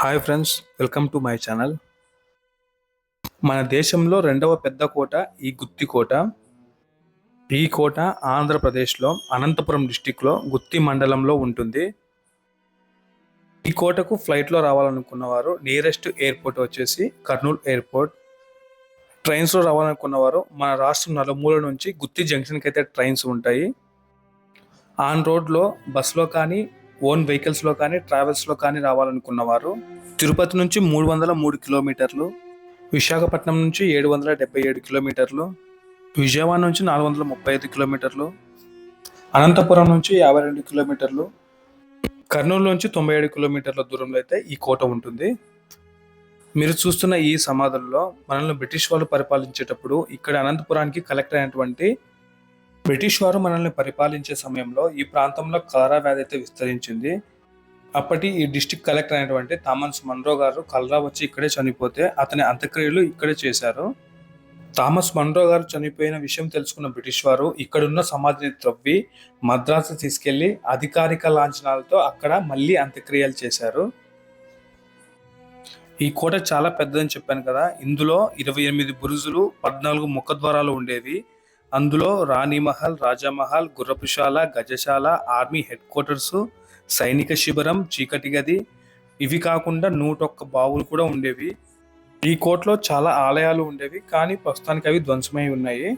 Hi friends welcome to my channel. మన దేశంలో రెండవ పెద్ద కోట ఈ గుత్తి కోట. ఈ కోట ఆంధ్రప్రదేశ్లో అనంతపురం డిస్టిక్లో గుత్తి మండలంలో ఉంటుంది. ఈ కోటకు ఫ్లైట్లో రావాలనుకున్న వారు నియరెస్ట్ ఎయిర్పోర్ట్ వచ్చేసి కర్నూలు ఎయిర్పోర్ట్ ట్రైన్స్లో రావాలనుకున్నవారు మన రాష్ట్రం నలుమూల నుంచి గుత్తి జంక్షన్కి అయితే ట్రైన్స్ ఉంటాయి. ఆన్ రోడ్లో బస్సులో కానీ ఓన్ వెహికల్స్లో కానీ ట్రావెల్స్లో కానీ రావాలనుకున్నవారు తిరుపతి నుంచి మూడు వందల మూడు కిలోమీటర్లు విశాఖపట్నం నుంచి ఏడు వందల డెబ్బై ఏడు కిలోమీటర్లు విజయవాడ నుంచి నాలుగు వందల ముప్పై ఐదు కిలోమీటర్లు అనంతపురం నుంచి యాభై రెండు కిలోమీటర్లు కర్నూలు నుంచి తొంభై ఏడు కిలోమీటర్ల దూరంలో అయితే ఈ కోట ఉంటుంది. మీరు చూస్తున్న ఈ సమాధుల్లో మనల్ని బ్రిటిష్ వాళ్ళు పరిపాలించేటప్పుడు ఇక్కడ అనంతపురానికి కలెక్టర్ అయినటువంటి బ్రిటిష్ వారు మనల్ని పరిపాలించే సమయంలో ఈ ప్రాంతంలో కలరా వ్యాధి అయితే విస్తరించింది. అప్పటి ఈ డిస్టిక్ కలెక్టర్ అయినటువంటి థామస్ మన్రో గారు కలరా వచ్చి ఇక్కడే చనిపోతే అతని అంత్యక్రియలు ఇక్కడే చేశారు. థామస్ మన్రో గారు చనిపోయిన విషయం తెలుసుకున్న బ్రిటిష్ వారు ఇక్కడున్న సమాధిని త్రవ్వి మద్రాసు తీసుకెళ్ళి అధికారిక లాంఛనాలతో అక్కడ మళ్ళీ అంత్యక్రియలు చేశారు. ఈ కోట చాలా పెద్దదని చెప్పాను కదా. ఇందులో ఇరవై ఎనిమిది బురుజులు పద్నాలుగు ముఖద్వారాలు ఉండేవి. అందులో రాణిమహల్ రాజమహల్ గుర్రపుశాల గజశాల ఆర్మీ హెడ్ క్వార్టర్స్ సైనిక శిబిరం చీకటి గది ఇవి కాకుండా నూటొక్క బావులు కూడా ఉండేవి. ఈ కోటలో చాలా ఆలయాలు ఉండేవి కానీ ప్రస్తుతానికి అవి ధ్వంసమై ఉన్నాయి.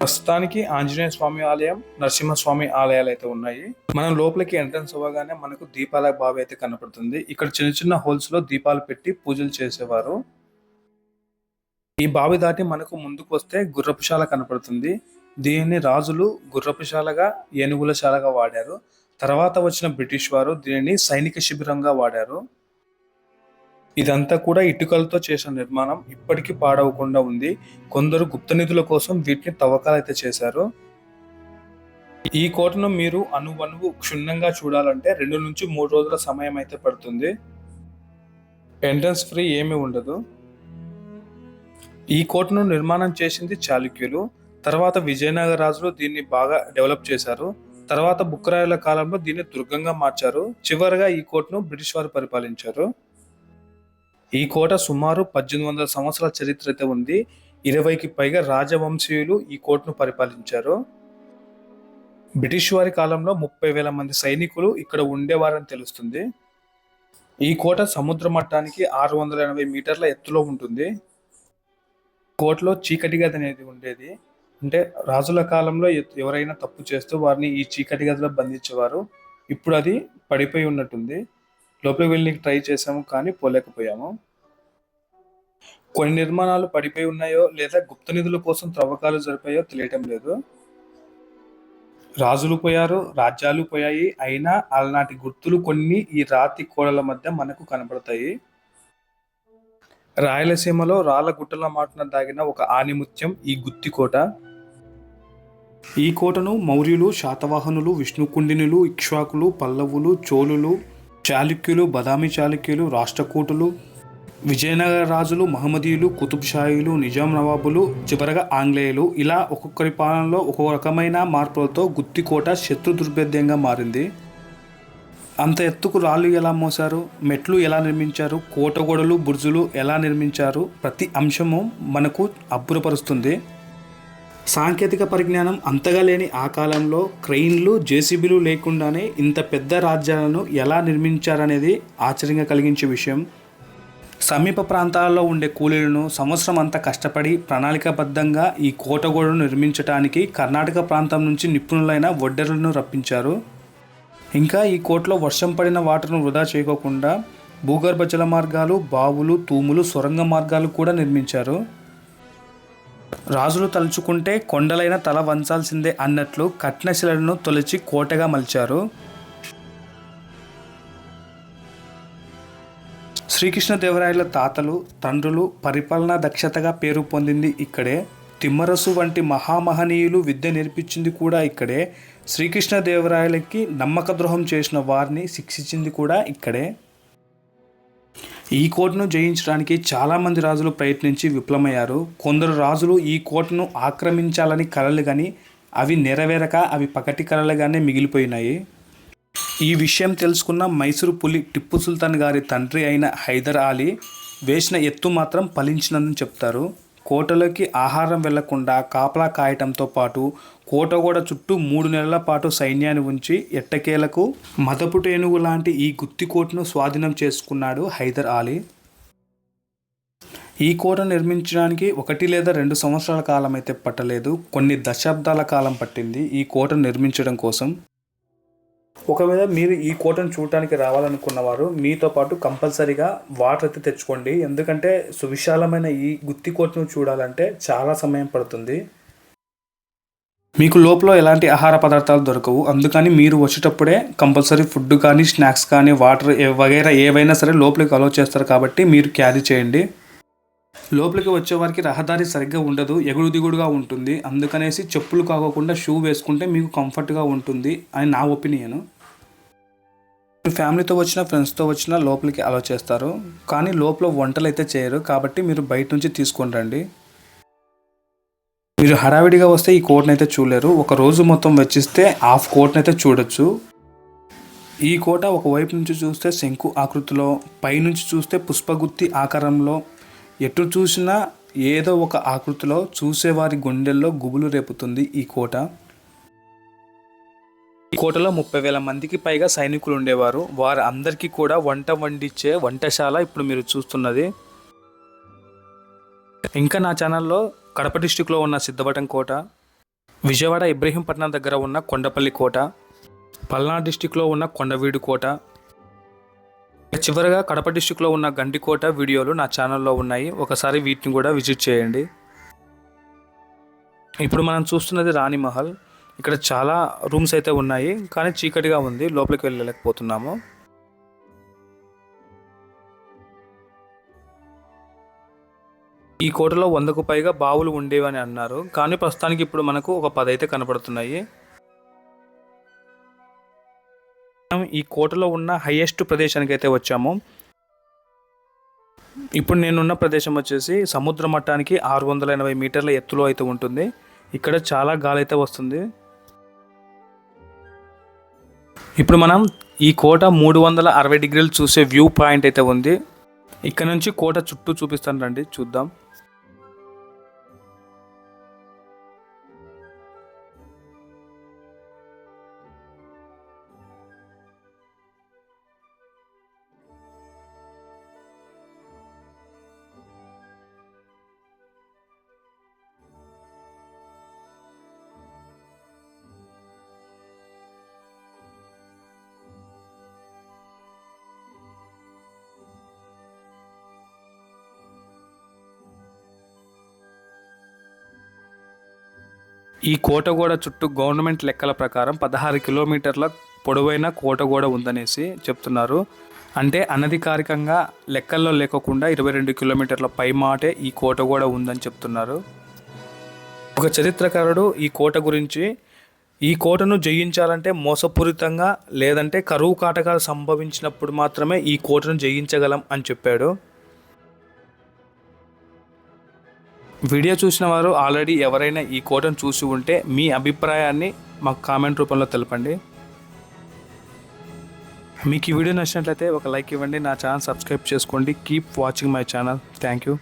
ప్రస్తుతానికి ఆంజనేయ స్వామి ఆలయం నరసింహస్వామి ఆలయాలు అయితే ఉన్నాయి. మనం లోపలికి ఎంట్రన్స్ అవ్వగానే మనకు దీపాల బావి అయితే కనపడుతుంది. ఇక్కడ చిన్న చిన్న హోల్స్లో దీపాలు పెట్టి పూజలు చేసేవారు. ఈ బావి దాటి మనకు ముందుకు వస్తే గుర్రపుశాల కనపడుతుంది. దీనిని రాజులు గుర్రపుశాలగా ఏనుగుల శాలగా వాడారు. తర్వాత వచ్చిన బ్రిటిష్ వారు దీనిని సైనిక శిబిరంగా వాడారు. ఇదంతా కూడా ఇటుకలతో చేసిన నిర్మాణం ఇప్పటికీ పాడవకుండా ఉంది. కొందరు గుప్త నిధుల కోసం వీటిని తవ్వకాలైతే చేశారు. ఈ కోటను మీరు అనువనువు క్షుణ్ణంగా చూడాలంటే రెండు నుంచి మూడు రోజుల సమయం అయితే పడుతుంది. ఎంట్రన్స్ ఫ్రీ ఏమీ ఉండదు. ఈ కోటను నిర్మాణం చేసింది చాళుక్యులు. తర్వాత విజయనగర రాజులు దీన్ని బాగా డెవలప్ చేశారు. తర్వాత బుక్కరాయుల కాలంలో దీన్ని దుర్గంగా మార్చారు. చివరిగా ఈ కోటను బ్రిటిష్ వారు పరిపాలించారు. ఈ కోట సుమారు పద్దెనిమిది వందల సంవత్సరాల చరిత్ర అయితే ఉంది. ఇరవైకి పైగా రాజవంశీయులు ఈ కోటను పరిపాలించారు. బ్రిటిష్ వారి కాలంలో ముప్పై వేల మంది సైనికులు ఇక్కడ ఉండేవారని తెలుస్తుంది. ఈ కోట సముద్ర మట్టానికి ఆరు వందల ఎనభై మీటర్ల ఎత్తులో ఉంటుంది. కోర్టులో చీకటి గది అనేది ఉండేది. అంటే రాజుల కాలంలో ఎవరైనా తప్పు చేస్తూ వారిని ఈ చీకటి గదిలో బంధించేవారు. ఇప్పుడు అది పడిపోయి ఉన్నట్టుంది. లోపలికి వెళ్ళి ట్రై చేసాము కానీ పోలేకపోయాము. కొన్ని నిర్మాణాలు పడిపోయి ఉన్నాయో లేదా గుప్త నిధుల కోసం త్రవ్వకాలు జరిపాయో తెలియటం లేదు. రాజులు పోయారు రాజ్యాలు పోయాయి. అయినా అలనాటి గుర్తులు కొన్ని ఈ రాతి కోడల మధ్య మనకు కనబడతాయి రాయలసీమలో రాళ్ళ గుట్టల మాటున దాగిన ఒక ఆనిముత్యం ఈ గుత్తికోట. ఈ కోటను మౌర్యులు శాతవాహనులు విష్ణుకుండినులు ఇక్ష్వాకులు పల్లవులు చోళులు చాళుక్యులు బదామి చాళుక్యులు రాష్ట్రకూటులు విజయనగర రాజులు మహమ్మదీయులు కుతుబ్షాయులు నిజాం నవాబులు చివరగా ఆంగ్లేయులు. ఇలా ఒక్కొక్కరి పాలనలో ఒక్కొక్క రకమైన మార్పులతో గుత్తికోట శత్రు దుర్భేద్యంగా మారింది. అంత ఎత్తుకు రాళ్ళు ఎలా మోసారు మెట్లు ఎలా నిర్మించారు? కోటగోడలు బుర్జులు ఎలా నిర్మించారు? ప్రతి అంశము మనకు అబ్బురపరుస్తుంది. సాంకేతిక పరిజ్ఞానం అంతగా లేని ఆ కాలంలో క్రెయిన్లు జేసీబీలు లేకుండానే ఇంత పెద్ద రాజ్యాలను ఎలా నిర్మించారనేది ఆశ్చర్యంగా కలిగించే విషయం. సమీప ప్రాంతాల్లో ఉండే కూలీలను సంవత్సరం అంతా కష్టపడి ప్రణాళికాబద్ధంగా ఈ కోటగోడను నిర్మించడానికి కర్ణాటక ప్రాంతం నుంచి నిపుణులైన వడ్డెరులను రప్పించారు. ఇంకా ఈ కోటలో వర్షం పడిన వాటర్ను వృధా చేయకోకుండా భూగర్భ జల మార్గాలు బావులు తూములు సొరంగ మార్గాలు కూడా నిర్మించారు. రాజులు తలుచుకుంటే కొండలైన తల వంచాల్సిందే అన్నట్లు కట్నశిలను తొలిచి కోటగా మలిచారు. శ్రీకృష్ణదేవరాయల తాతలు తండ్రులు పరిపాలనా దక్షతగా పేరు పొందింది ఇక్కడే. తిమ్మరసు వంటి మహామహనీయులు విద్య నేర్పించింది కూడా ఇక్కడే. శ్రీకృష్ణదేవరాయలకి నమ్మక ద్రోహం చేసిన వారిని శిక్షించింది కూడా ఇక్కడే. ఈ కోటను జయించడానికి చాలామంది రాజులు ప్రయత్నించి విఫలమయ్యారు కొందరు రాజులు ఈ కోటను ఆక్రమించాలని కలలు కానీ అవి నెరవేరక అవి పకటి కలలుగానే మిగిలిపోయినాయి. ఈ విషయం తెలుసుకున్న మైసూరు పులి టిప్పు సుల్తాన్ గారి తండ్రి అయిన హైదర్ అలీ వేసిన ఎత్తు మాత్రం ఫలించినందని చెప్తారు. కోటలోకి ఆహారం వెళ్ళకుండా కాపలా కాయటంతో పాటు కోట కూడా చుట్టూ మూడు నెలల పాటు సైన్యాన్ని ఉంచి ఎట్టకేలకు మదపుటేనుగు లాంటి ఈ గుత్తి కోటను స్వాధీనం చేసుకున్నాడు హైదర్ అలీ. ఈ కోట నిర్మించడానికి ఒకటి లేదా రెండు సంవత్సరాల కాలం అయితే పట్టలేదు. కొన్ని దశాబ్దాల కాలం పట్టింది ఈ కోట నిర్మించడం కోసం. ఒకవేళ మీరు ఈ కోటను చూడటానికి రావాలనుకున్న వారు మీతో పాటు కంపల్సరీగా వాటర్ అయితే తెచ్చుకోండి. ఎందుకంటే సువిశాలమైన ఈ గుత్తి కోటను చూడాలంటే చాలా సమయం పడుతుంది. మీకు లోపల ఎలాంటి ఆహార పదార్థాలు దొరకవు. అందుకని మీరు వచ్చేటప్పుడే కంపల్సరీ ఫుడ్ కానీ స్నాక్స్ కానీ వాటర్ వగైరా ఏవైనా సరే లోపలికి అలో చేస్తారు కాబట్టి మీరు క్యారీ చేయండి. లోపలికి వచ్చేవారికి రహదారి సరిగ్గా ఉండదు. ఎగుడు దిగుడుగా ఉంటుంది. అందుకనేసి చెప్పులు కాకుండా షూ వేసుకుంటే మీకు కంఫర్ట్గా ఉంటుంది అని నా ఒపీనియన్. ఫ్యామిలీతో వచ్చిన ఫ్రెండ్స్తో వచ్చిన లోపలికి అలో చేస్తారు. కానీ లోపల వంటలు అయితే చేయరు. కాబట్టి మీరు బయట నుంచి తీసుకొని రండి. మీరు హడావిడిగా వస్తే ఈ కోట్ని అయితే చూడలేరు. ఒక రోజు మొత్తం వెచ్చిస్తే హాఫ్ కోట్ని అయితే చూడొచ్చు. ఈ కోట ఒకవైపు నుంచి చూస్తే శంకు ఆకృతిలో పైనుంచి చూస్తే పుష్పగుత్తి ఆకారంలో. ఎటు చూసినా ఏదో ఒక ఆకృతిలో చూసేవారి గుండెల్లో గుబులు రేపుతుంది ఈ కోట. కోటలో ముప్పై వేల మందికి పైగా సైనికులు ఉండేవారు. వారు అందరికీ కూడా వంట వండిచ్చే వంటశాల ఇప్పుడు మీరు చూస్తున్నది. ఇంకా నా ఛానల్లో కడప డిస్టిక్లో ఉన్న సిద్ధవటం కోట విజయవాడ ఇబ్రహీంపట్నం దగ్గర ఉన్న కొండపల్లి కోట పల్నాడు డిస్టిక్లో ఉన్న కొండవీడు కోట చివరగా కడప డిస్టిక్లో ఉన్న గండికోట వీడియోలు నా ఛానల్లో ఉన్నాయి. ఒకసారి వీటిని కూడా విజిట్ చేయండి. ఇప్పుడు మనం చూస్తున్నది రాణి మహల్ ఇక్కడ చాలా రూమ్స్ అయితే ఉన్నాయి కానీ చీకటిగా ఉంది లోపలికి వెళ్ళలేకపోతున్నాము. ఈ కోటలో వందకు పైగా బావులు ఉండేవని అన్నారు కానీ ప్రస్తుతానికి ఇప్పుడు మనకు ఒక పది అయితే కనపడుతున్నాయి. మనం ఈ కోటలో ఉన్న హైయెస్ట్ ప్రదేశానికి అయితే వచ్చాము. ఇప్పుడు నేనున్న ప్రదేశం వచ్చేసి సముద్ర మట్టానికి ఆరు వందల ఎనభై మీటర్ల ఎత్తులో అయితే ఉంటుంది. ఇక్కడ చాలా గాలి అయితే వస్తుంది. ఇప్పుడు మనం ఈ కోట మూడు వందల అరవై డిగ్రీలు చూసే వ్యూ పాయింట్ అయితే ఉంది. ఇక్కడ నుంచి కోట చుట్టూ చూపిస్తాను రండి చూద్దాం. ఈ కోటగోడ చుట్టూ గవర్నమెంట్ లెక్కల ప్రకారం పదహారు కిలోమీటర్ల పొడవైన కోటగోడ ఉందనేసి చెప్తున్నారు. అంటే అనధికారికంగా లెక్కల్లో లేకోకుండా ఇరవై రెండు కిలోమీటర్ల పై మాటే ఈ కోటగోడ ఉందని చెప్తున్నారు. ఒక చరిత్రకారుడు ఈ కోట గురించి ఈ కోటను జయించాలంటే మోసపూరితంగా లేదంటే కరువు కాటకాలు సంభవించినప్పుడు మాత్రమే ఈ కోటను జయించగలం అని చెప్పాడు. వీడియో చూసిన వారు ఆల్రెడీ ఎవరైనా ఈ కోటను చూసి ఉంటే మీ అభిప్రాయాన్ని మాకు కామెంట్ రూపంలో తెలపండి. మీకు ఈ వీడియో నచ్చినట్లయితే ఒక లైక్ ఇవ్వండి నా ఛానల్ సబ్స్క్రైబ్ చేసుకోండి. Keep watching my channel thank you